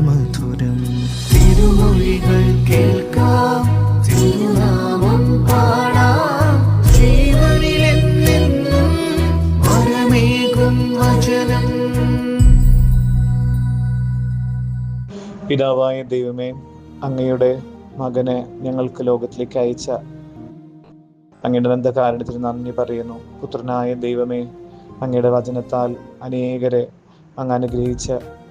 മധുരം. തിരുമൊഴികൾ കേൾക്കാം തിരുനാമം പാടാം. ജീവനിലെന്നെന്നും വരമേകും വചനം. പിതാവായ ദൈവമേ അങ്ങയുടെ മകനെ ഞങ്ങൾക്ക് ലോകത്തിലേക്ക് അയച്ച അങ്ങയുടെ നന്ദകാരണത്തിന് നന്ദി പറയുന്നു. പുത്രനായ ദൈവമേ അങ്ങയുടെ വചനത്താൽ അനേകരെ അങ്ങ് അനുഗ്രഹിച്ച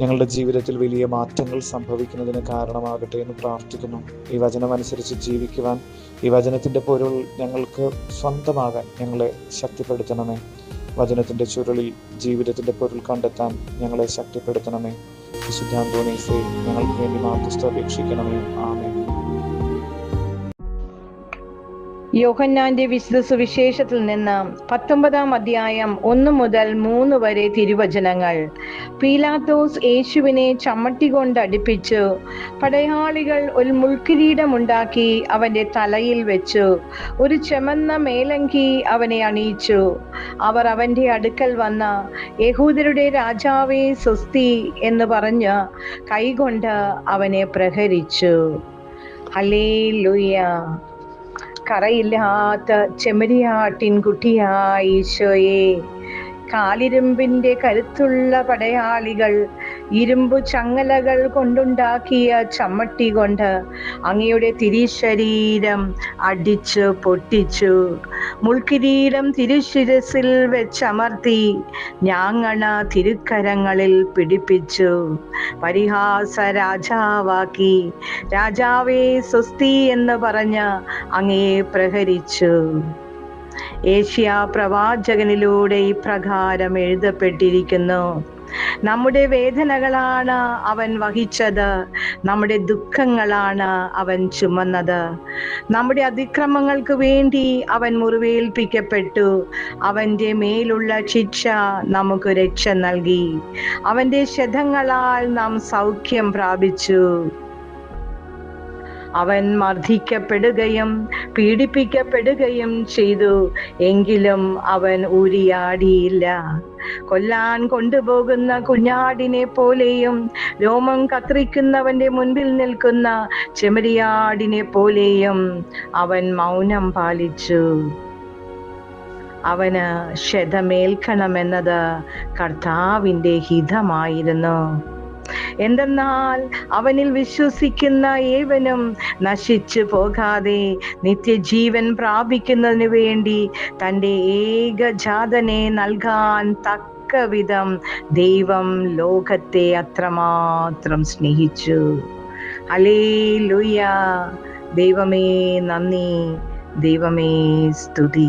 ഞങ്ങളുടെ ജീവിതത്തിൽ വലിയ മാറ്റങ്ങൾ സംഭവിക്കുന്നതിന് കാരണമാകട്ടെ എന്ന് പ്രാർത്ഥിക്കുന്നു. ഈ വചനമനുസരിച്ച് ജീവിക്കുവാൻ ഈ വചനത്തിന്റെ പൊരുൾ ഞങ്ങൾക്ക് സ്വന്തമാകാൻ ഞങ്ങളെ ശക്തിപ്പെടുത്തണമേ. വചനത്തിന്റെ ചുരുളിൽ ജീവിതത്തിന്റെ പൊരുൾ കണ്ടെത്താൻ ഞങ്ങളെ ശക്തിപ്പെടുത്തണമേ. വിശുദ്ധാന്തോണീസെ ഞങ്ങൾക്ക് വേണ്ടി മാധ്യസ്ഥ അപേക്ഷിക്കണമേ ആമേ യോഹന്നാന്റെ വിശുദ്ധ സുവിശേഷത്തിൽ നിന്ന് പത്തൊമ്പതാം അധ്യായം ഒന്ന് മുതൽ മൂന്ന് വരെ തിരുവചനങ്ങൾ. പീലാത്തോസ് യേശുവിനെ ചമ്മട്ടി കൊണ്ട് അടുപ്പിച്ചു പടയാളികൾ ഒരു മുൾക്കിരീടമുണ്ടാക്കി അവന്റെ തലയിൽ വെച്ചു. ഒരു ചെമന്ന മേലങ്കി അവനെ അണിയിച്ചു. അവർ അവന്റെ അടുക്കൽ വന്ന യഹൂദരുടെ രാജാവേ സ്വസ്തി എന്ന് പറഞ്ഞ് കൈകൊണ്ട് അവനെ പ്രഹരിച്ചു. ഹലേ കറയില്ലാത്ത ചെമ്മരിയാട്ടിൻകുട്ടിയായി ഈശോയെ. കാലിരുമ്പിന്റെ കരുത്തുള്ള പടയാളികൾ ഇരുമ്പു ചങ്ങലകൾ കൊണ്ടുണ്ടാക്കിയ ചമ്മട്ടി കൊണ്ട് അങ്ങയുടെ തിരിശരീരം അടിച്ചു പൊട്ടിച്ചു. മുൾക്കിരീടം തിരുശിരസിൽ വെച്ചമർത്തി ഞാങ്ങണ തിരുക്കരങ്ങളിൽ പിടിപ്പിച്ചു. പരിഹാസ രാജാവാക്കി രാജാവേ സ്വസ്തി എന്ന് പറഞ്ഞ് അങ്ങയെ പ്രഹരിച്ചു. ഏഷ്യ പ്രവാചകനിലൂടെ ഇപ്രകാരം എഴുതപ്പെട്ടിരിക്കുന്നു. നമ്മുടെ വേദനകളാണ് അവൻ വഹിച്ചത്. നമ്മുടെ ദുഃഖങ്ങളാണ് അവൻ ചുമന്നത്. നമ്മുടെ അതിക്രമങ്ങൾക്ക് വേണ്ടി അവൻ മുറിവേൽപ്പിക്കപ്പെട്ടു. അവന്റെ മേലുള്ള ശിക്ഷ നമുക്ക് രക്ഷ നൽകി. അവന്റെ ശതങ്ങളാൽ നാം സൗഖ്യം പ്രാപിച്ചു. അവൻ മർദ്ദിക്കപ്പെടുകയും പീഡിപ്പിക്കപ്പെടുകയും ചെയ്തു. എങ്കിലും അവൻ ഉരിയാടിയില്ല കൊല്ലാൻ കൊണ്ടുപോകുന്ന കുഞ്ഞാടിനെ പോലെയും രോമം കത്രിക്കുന്നവന്റെ മുൻപിൽ നിൽക്കുന്ന ചെമരിയാടിനെ പോലെയും അവൻ മൗനം പാലിച്ചു. അവന് ക്ഷതമേൽക്കണമെന്നത് കർത്താവിന്റെ ഹിതമായിരുന്നു. എന്തെന്നാൽ അവനിൽ വിശ്വസിക്കുന്ന ഏവനും നശിച്ചു പോകാതെ നിത്യജീവൻ പ്രാപിക്കുന്നതിന് വേണ്ടി തന്റെ ഏകജാതനെ നൽകാൻ തക്ക വിധം ദൈവം ലോകത്തെ അത്രമാത്രം സ്നേഹിച്ചു. അലേ ലുയ ദൈവമേ നന്ദി. ദൈവമേ സ്തുതി.